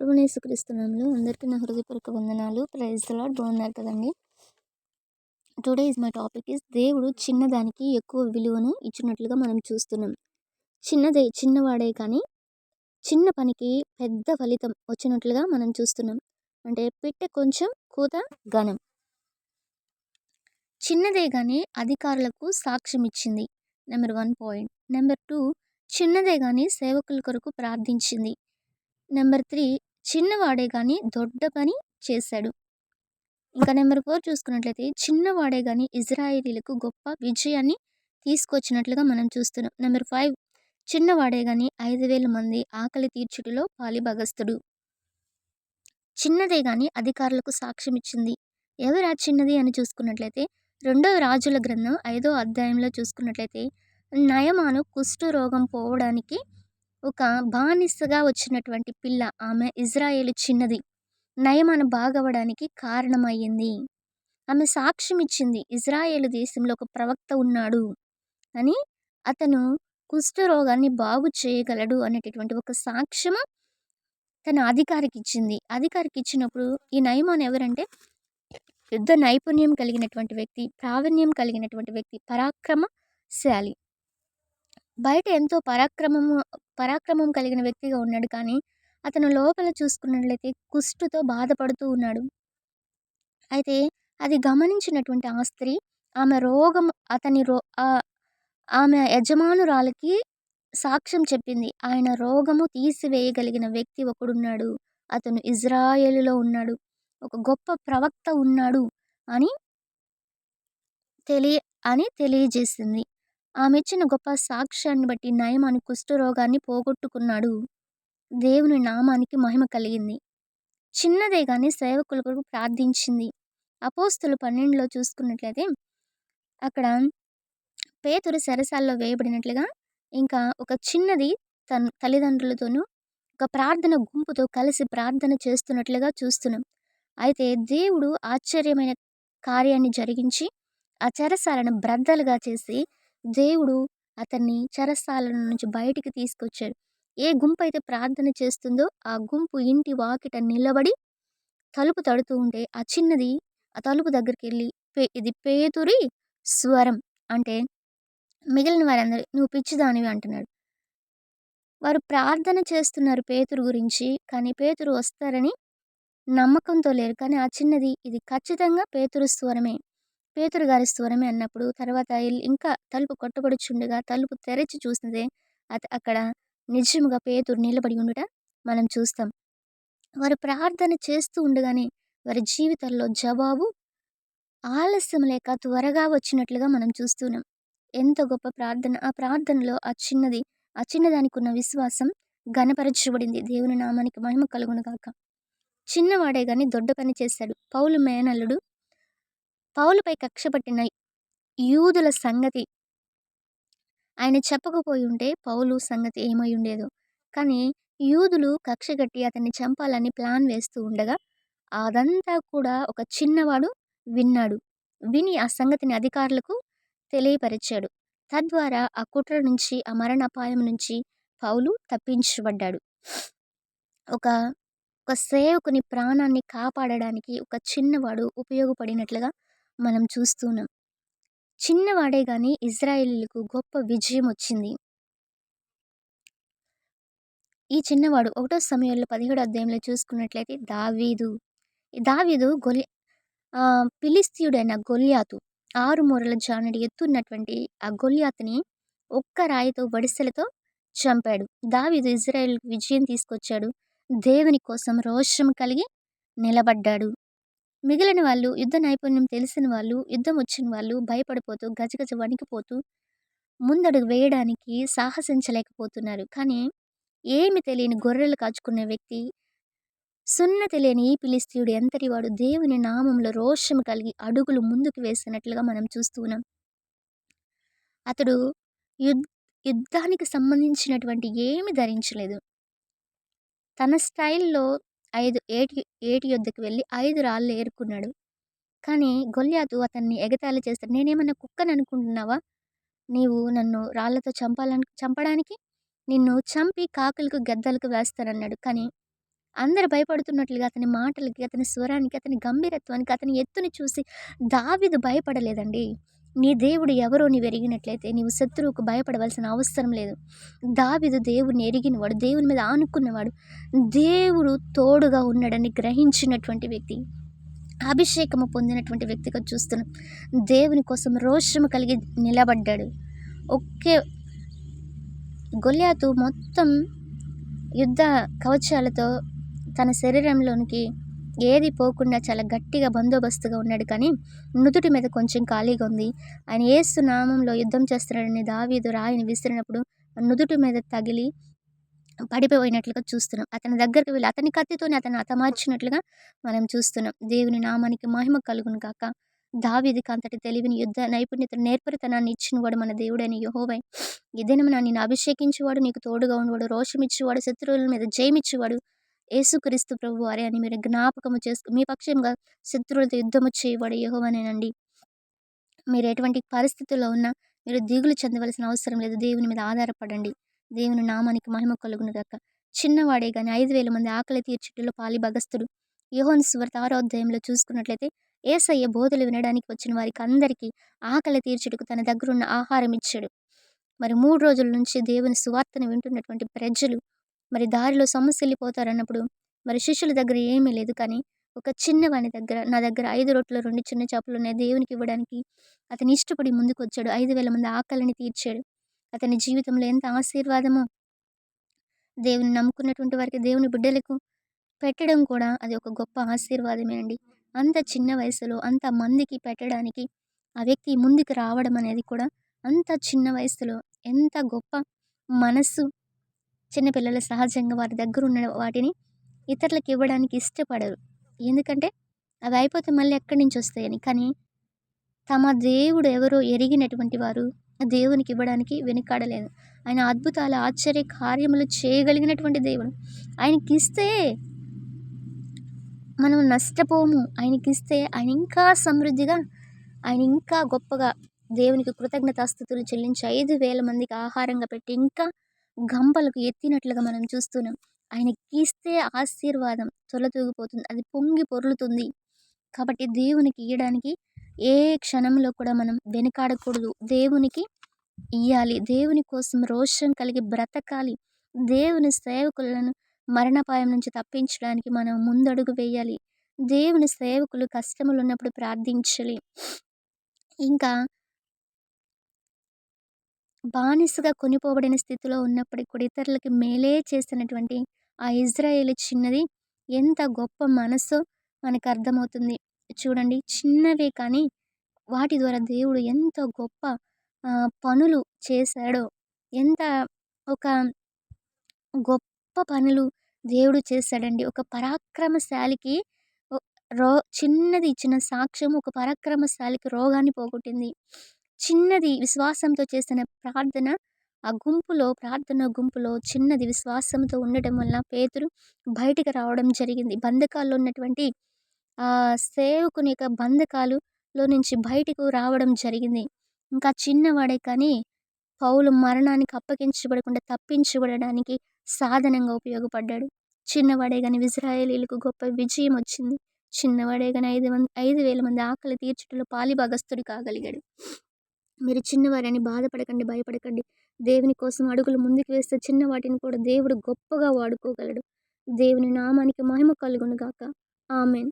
ప్రభునేసుక్రీస్తునామంలో అందరికీ నా హృదయపూర్వక వందనాలు. ప్రైజ్ లాడ్ బాగున్నారు కదండి. Today is my topic is దేవుడు చిన్నదానికి ఎక్కువ విలువను ఇచ్చినట్లుగా మనం చూస్తున్నాం. చిన్నదే చిన్నవాడే కానీ చిన్న పనికి పెద్ద ఫలితం వచ్చినట్లుగా మనం చూస్తున్నాం. అంటే పెట్టె కొంచెం కూత ఘనం. చిన్నదే కానీ అధికారులకు సాక్ష్యం ఇచ్చింది. Number one point. Number two. చిన్నదే కానీ సేవకుల కొరకు ప్రార్థించింది. నెంబర్ త్రీ చిన్నవాడే కానీ దొడ్డ పని చేశాడు. ఇంకా నెంబర్ ఫోర్ చూసుకున్నట్లయితే చిన్నవాడే కానీ ఇజ్రాయేలీలకు గొప్ప విజయాన్ని తీసుకొచ్చినట్లుగా మనం చూస్తున్నాం. నెంబర్ ఫైవ్ చిన్నవాడే కానీ ఐదు వేల మంది ఆకలి తీర్చుటిలో పాలిభగస్తుడు చిన్నదే కానీ అధికారులకు సాక్ష్యం ఇచ్చింది. ఎవరు ఆ చిన్నది అని చూసుకున్నట్లయితే రెండవ రాజుల గ్రంథం ఐదో అధ్యాయంలో చూసుకున్నట్లయితే నయమాను కుష్ఠు రోగం పోవడానికి ఒక బానిసగా వచ్చినటువంటి పిల్ల ఆమె ఇజ్రాయేల్ చిన్నది. నయమాన బాగవడానికి కారణమయ్యింది. ఆమె సాక్ష్యం ఇచ్చింది ఇజ్రాయేల్ దేశంలో ఒక ప్రవక్త ఉన్నాడు అని అతను కుష్ఠరోగాన్ని బాగు చేయగలడు అనేటటువంటి ఒక సాక్ష్యము తన అధికారికి ఇచ్చింది అధికారికి ఇచ్చినప్పుడు ఈ నయమాన్ ఎవరంటే యుద్ధ నైపుణ్యం కలిగినటువంటి వ్యక్తి ప్రావీణ్యం కలిగినటువంటి వ్యక్తి పరాక్రమశాలి. బయట ఎంతో పరాక్రమము పరాక్రమం కలిగిన వ్యక్తిగా ఉన్నాడు. కానీ అతను లోపల చూసుకున్నట్లయితే కుష్టుతో బాధపడుతూ ఉన్నాడు. అయితే అది గమనించినటువంటి ఆ స్త్రీ ఆమె రోగం అతని రో ఆమె యజమానురాలకి సాక్ష్యం చెప్పింది. ఆయన రోగము తీసివేయగలిగిన వ్యక్తి ఒకడున్నాడు. అతను ఇజ్రాయేలులో ఉన్నాడు. ఒక గొప్ప ప్రవక్త ఉన్నాడు అని తెలియ అని తెలియజేసింది. ఆమె ఇచ్చిన గొప్ప సాక్ష్యాన్ని బట్టి నయమాను కుష్ఠరోగాన్ని పోగొట్టుకున్నాడు. దేవుని నామానికి మహిమ కలిగింది. చిన్నదే కానీ సేవకుల కొరకు ప్రార్థించింది. అపోస్తులు పన్నెండులో చూసుకున్నట్లయితే అక్కడ పేతురు సరసాల్లో వేయబడినట్లుగా ఇంకా ఒక చిన్నది తన తల్లిదండ్రులతోనూ ఒక ప్రార్థన గుంపుతో కలిసి ప్రార్థన చేస్తున్నట్లుగా చూస్తున్నాం. అయితే దేవుడు ఆశ్చర్యమైన కార్యాన్ని జరిగించి ఆ చెరసాలను బ్రద్దలుగా చేసి దేవుడు అతన్ని చెరసాల నుంచి బయటికి తీసుకొచ్చాడు. ఏ గుంపు అయితే ప్రార్థన చేస్తుందో ఆ గుంపు ఇంటి వాకిట నిలబడి తలుపు తడుతూ ఉంటే ఆ చిన్నది ఆ తలుపు దగ్గరికి వెళ్ళి పే ఇది పేతురి స్వరం అంటే మిగిలిన వారందరూ నువ్వు పిచ్చిదానివి అంటున్నాడు. వారు ప్రార్థన చేస్తున్నారు పేతురు గురించి కానీ పేతురు వస్తారని నమ్మకంతో లేరు. కానీ ఆ చిన్నది ఇది ఖచ్చితంగా పేతురు స్వరమే పేతురు గారి స్వరమే అన్నప్పుడు తర్వాత ఇంకా తలుపు కొట్టబడుచుండగా తలుపు తెరచి చూసినదే అది అక్కడ నిజముగా పేతురు నిలబడి ఉండుట మనం చూస్తాం. వారు ప్రార్థన చేస్తూ ఉండగానే వారి జీవితాల్లో జవాబు ఆలస్యం లేక త్వరగా వచ్చినట్లుగా మనం చూస్తున్నాం. ఎంత గొప్ప ప్రార్థన! ఆ ప్రార్థనలో ఆ చిన్నది ఆ చిన్నదానికి ఉన్న విశ్వాసం ఘనపరచబడింది. దేవుని నామానికి మహిమ కలుగును కాక చిన్నవాడే కానీ దొడ్డ పని చేశాడు పౌలు మేనల్లుడు పౌలుపై కక్షపట్టిన యూదుల సంగతి. ఆయన చెప్పకపోయి ఉంటే పౌలు సంగతి ఏమై ఉండేదో. కానీ యూదులు కక్ష కట్టి అతన్ని చంపాలని ప్లాన్ వేస్తూ ఉండగా అదంతా కూడా ఒక చిన్నవాడు విన్నాడు. విని ఆ సంగతిని అధికారులకు తెలియపరిచాడు. తద్వారా ఆ కుట్ర నుంచి ఆ మరణాపాయం నుంచి పౌలు తప్పించబడ్డాడు. ఒక ఒక సేవకుని ప్రాణాన్ని కాపాడడానికి ఒక చిన్నవాడు ఉపయోగపడినట్లుగా మనం చూస్తున్నాం చిన్నవాడే కానీ ఇజ్రాయేలీలకు గొప్ప విజయం వచ్చింది. ఈ చిన్నవాడు ఒకటో సమయంలో పదిహేడు అధ్యాయంలో చూసుకున్నట్లయితే దావీదు దావీదు గొలి పిలిస్తీయుడైన గొల్యాతు ఆరు మూరల జానుడి ఎత్తున్నటువంటి ఆ గొల్యాతుని ఒక్క రాయితో వడిసెలతో చంపాడు. దావీదు ఇజ్రాయెల్ విజయం తీసుకొచ్చాడు. దేవుని కోసం రోషం కలిగి నిలబడ్డాడు. మిగిలిన వాళ్ళు యుద్ధ నైపుణ్యం తెలిసిన వాళ్ళు యుద్ధం వచ్చిన వాళ్ళు భయపడిపోతూ గజగజ వణికిపోతూ ముందడుగు వేయడానికి సాహసించలేకపోతున్నారు. కానీ ఏమి తెలియని గొర్రెలు కాచుకునే వ్యక్తి సున్న తెలియని ఈ పిలిస్తీయుడు ఎంతటి వాడు దేవుని నామంలో రోషం కలిగి అడుగులు ముందుకు వేసినట్లుగా మనం చూస్తున్నాం అతడు యుద్ యుద్ధానికి సంబంధించినటువంటి ఏమి ధరించలేదు. తన స్టైల్లో ఐదు ఏటి ఏటి యొద్దకు వెళ్ళి ఐదు రాళ్ళు ఏరుకున్నాడు. కానీ గొల్యాతు అతన్ని ఎగతాళి చేస్తాడు. నేనేమన్నా కుక్కని అనుకుంటున్నావా నీవు నన్ను రాళ్ళతో చంపాలని చంపడానికి? నిన్ను చంపి కాకులకు గద్దలకు వేస్తానన్నాడు. కానీ అందరు భయపడుతున్నట్లుగా అతని మాటలకి, అతని స్వరానికి, అతని గంభీరత్వానికి, అతని ఎత్తుని చూసి దావిదు భయపడలేదండి. నీ దేవుడు ఎవరో నీవు ఎరిగినట్లయితే నీవు శత్రువుకు భయపడవలసిన అవసరం లేదు. దావిదు దేవుడిని ఎరిగినవాడు, దేవుని మీద ఆనుకున్నవాడు, దేవుడు తోడుగా ఉన్నాడని గ్రహించినటువంటి వ్యక్తి. అభిషేకము పొందినటువంటి వ్యక్తిగా చూస్తున్నాం. దేవుని కోసం రోషము కలిగి నిలబడ్డాడు. ఒకే గొల్యాతు మొత్తం యుద్ధ కవచాలతో తన శరీరంలోనికి ఏది పోకుండా చాలా గట్టిగా బందోబస్తుగా ఉన్నాడు కానీ నుదుటి మీద కొంచెం ఖాళీగా ఉంది. ఆయన ఏసు నామంలో యుద్ధం చేస్తున్నాడని దావీదు రాయిని విసిరినప్పుడు నుదుటి మీద తగిలి పడిపోయినట్లుగా చూస్తున్నాం. అతని దగ్గరికి వెళ్ళి అతని కత్తితోనే అతను అతమార్చినట్లుగా మనం చూస్తున్నాం. దేవుని నామానికి మహిమ కలుగును కాక దావీదికి అంతటి తెలివిని యుద్ధ నైపుణ్యత నేర్పరితనాన్ని ఇచ్చినవాడు మన దేవుడైన యహోవై. ఇదేనమన్నా నేను అభిషేకించేవాడు నీకు తోడుగా ఉన్నవాడు రోషమిచ్చేవాడు శత్రువుల మీద జయమిచ్చేవాడు యేసుక్రీస్తు ప్రభు వారే అని మీరు జ్ఞాపకము చేసుకు మీ పక్షంగా శత్రువులతో యుద్ధము చేయవాడు యహోవనేనండి. మీరు ఎటువంటి పరిస్థితుల్లో ఉన్నా మీరు దిగులు చెందవలసిన అవసరం లేదు. దేవుని మీద ఆధారపడండి. దేవుని నామానికి మహిమ కలుగును గాక. చిన్నవాడే కానీ ఐదు వేల మంది ఆకలి తీర్చుటలో పాలి భగస్తుడు యహోన్ సువర్త ఆరో అధ్యాయంలో చూసుకున్నట్లయితే ఏసయ్య బోధలు వినడానికి వచ్చిన వారికి అందరికీ ఆకలి తీర్చుటకు తన దగ్గరున్న ఆహారం ఇచ్చాడు. మరి మూడు రోజుల నుంచి దేవుని సువార్తను వింటున్నటువంటి ప్రజలు మరి దారిలో సమస్య వెళ్ళిపోతారన్నప్పుడు మరి శిష్యుల దగ్గర ఏమీ లేదు. కానీ ఒక చిన్నవాని దగ్గర నా దగ్గర ఐదు రొట్టెలు రెండు చిన్న చేపలు ఉన్నాయి దేవునికి ఇవ్వడానికి అతని ఇష్టపడి ముందుకు వచ్చాడు ఐదు వేల మంది ఆకలిని తీర్చాడు. అతని జీవితంలో ఎంత ఆశీర్వాదమో దేవుని నమ్ముకున్నటువంటి వారికి దేవుని బిడ్డలకు పెట్టడం కూడా అది ఒక గొప్ప ఆశీర్వాదమే అండి అంత చిన్న వయసులో అంత మందికి పెట్టడానికి ఆ వ్యక్తి ముందుకు రావడం అనేది కూడా అంత చిన్న వయసులో ఎంత గొప్ప మనస్సు చిన్నపిల్లలు సహజంగా వారి దగ్గర ఉన్న వాటిని ఇతరులకు ఇవ్వడానికి ఇష్టపడరు. ఎందుకంటే అవి అయిపోతే మళ్ళీ ఎక్కడి నుంచి వస్తాయని. కానీ తమ దేవుడు ఎవరో ఎరిగినటువంటి వారు దేవునికి ఇవ్వడానికి వెనుకాడలేదు. ఆయన అద్భుతాల ఆశ్చర్య కార్యములు చేయగలిగినటువంటి దేవుడు. ఆయనకి ఇస్తే మనం నష్టపోము. ఆయనకి ఇస్తే ఆయన ఇంకా సమృద్ధిగా ఆయన ఇంకా గొప్పగా దేవునికి కృతజ్ఞతాస్థుతులు చెల్లించి ఐదు వేల మందికి ఆహారంగా పెట్టి ఇంకా గంపలకు ఎత్తినట్లుగా మనం చూస్తున్నాం. ఆయన గీస్తే ఆశీర్వాదం తొలతూగిపోతుంది. అది పొంగి పొర్లుతుంది. కాబట్టి దేవునికి ఇవ్వడానికి ఏ క్షణంలో కూడా మనం వెనుకాడకూడదు. దేవునికి ఇయ్యాలి. దేవుని కోసం రోషం కలిగి బ్రతకాలి. దేవుని సేవకులను మరణపాయం నుంచి తప్పించడానికి మనం ముందడుగు వేయాలి. దేవుని సేవకులు కష్టములు ఉన్నప్పుడు ప్రార్థించాలి. ఇంకా బానిసగా కొనిపోబడిన స్థితిలో ఉన్నప్పటికి కూడా ఇతరులకి మేలే చేసినటువంటి ఆ ఇజ్రాయేల్ చిన్నది ఎంత గొప్ప మనసు మనకు అర్థమవుతుంది. చూడండి చిన్నవే కానీ వాటి ద్వారా దేవుడు ఎంత గొప్ప పనులు చేశాడో ఎంత ఒక గొప్ప పనులు దేవుడు చేశాడండి. ఒక పరాక్రమశాలికి రో చిన్నది ఇచ్చిన సాక్ష్యం ఒక పరాక్రమశాలికి రోగాన్ని పోగొట్టింది. చిన్నది విశ్వాసంతో చేసిన ప్రార్థన ఆ గుంపులో ప్రార్థన గుంపులో చిన్నది విశ్వాసంతో ఉండటం వల్ల పేతురు బయటికి రావడం జరిగింది. బంధకాల్లో ఉన్నటువంటి సేవకుని యొక్క బంధకాలులో నుంచి బయటకు రావడం జరిగింది. ఇంకా చిన్నవాడే కానీ పౌలు మరణానికి అప్పగించబడకుండా తప్పించబడడానికి సాధనంగా ఉపయోగపడ్డాడు. చిన్నవాడే కానీ ఇజ్రాయేలీలకు గొప్ప విజయం వచ్చింది. చిన్నవాడే కానీ ఐదు మంది ఐదు వేల మంది ఆకలి తీర్చుటలో పాలిభాగస్తుడు కాగలిగాడు. మీరు చిన్నవారని బాధపడకండి భయపడకండి. దేవుని కోసం అడుగులు ముందుకు వేస్తే చిన్న వాటిని కూడా దేవుడు గొప్పగా వాడుకోగలడు. దేవుని నామానికి మహిమ కలుగును గాక. ఆమెన్.